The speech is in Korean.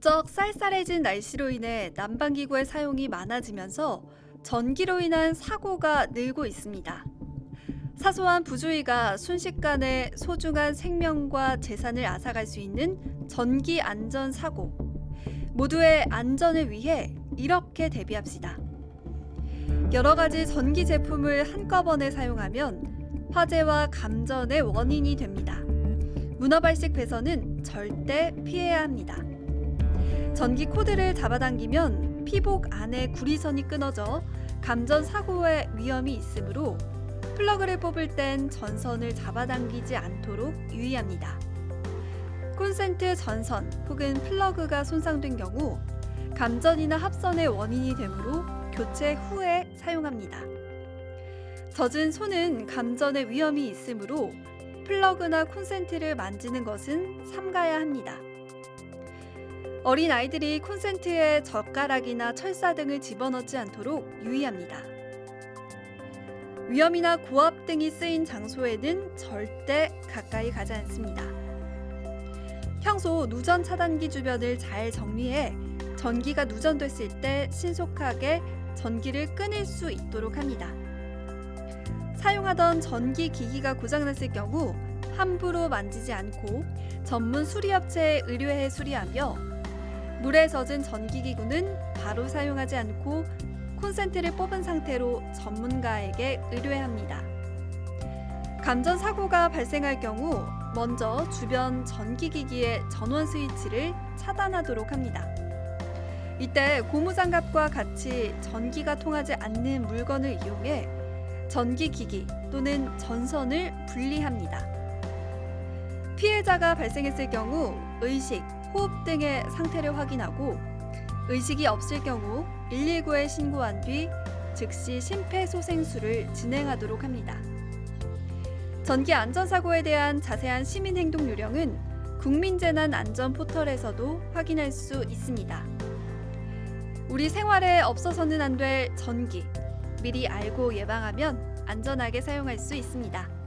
부쩍 쌀쌀해진 날씨로 인해 난방기구의 사용이 많아지면서 전기로 인한 사고가 늘고 있습니다. 사소한 부주의가 순식간에 소중한 생명과 재산을 앗아갈 수 있는 전기 안전 사고. 모두의 안전을 위해 이렇게 대비합시다. 여러 가지 전기 제품을 한꺼번에 사용하면 화재와 감전의 원인이 됩니다. 문어발식 배선은 절대 피해야 합니다. 전기 코드를 잡아당기면 피복 안에 구리선이 끊어져 감전 사고의 위험이 있으므로 플러그를 뽑을 땐 전선을 잡아당기지 않도록 유의합니다. 콘센트 전선 혹은 플러그가 손상된 경우 감전이나 합선의 원인이 되므로 교체 후에 사용합니다. 젖은 손은 감전의 위험이 있으므로 플러그나 콘센트를 만지는 것은 삼가야 합니다. 어린 아이들이 콘센트에 젓가락이나 철사 등을 집어넣지 않도록 유의합니다. 위험이나 고압 등이 쓰인 장소에는 절대 가까이 가지 않습니다. 평소 누전 차단기 주변을 잘 정리해 전기가 누전됐을 때 신속하게 전기를 끊을 수 있도록 합니다. 사용하던 전기 기기가 고장났을 경우 함부로 만지지 않고 전문 수리업체에 의뢰해 수리하며 물에 젖은 전기기구는 바로 사용하지 않고 콘센트를 뽑은 상태로 전문가에게 의뢰합니다. 감전 사고가 발생할 경우 먼저 주변 전기기기의 전원 스위치를 차단하도록 합니다. 이때 고무장갑과 같이 전기가 통하지 않는 물건을 이용해 전기기기 또는 전선을 분리합니다. 피해자가 발생했을 경우 의식, 호흡 등의 상태를 확인하고 의식이 없을 경우 119에 신고한 뒤 즉시 심폐소생술을 진행하도록 합니다. 전기 안전사고에 대한 자세한 시민 행동 요령은 국민재난 안전 포털에서도 확인할 수 있습니다. 우리 생활에 없어서는 안 될 전기 미리 알고 예방하면 안전하게 사용할 수 있습니다.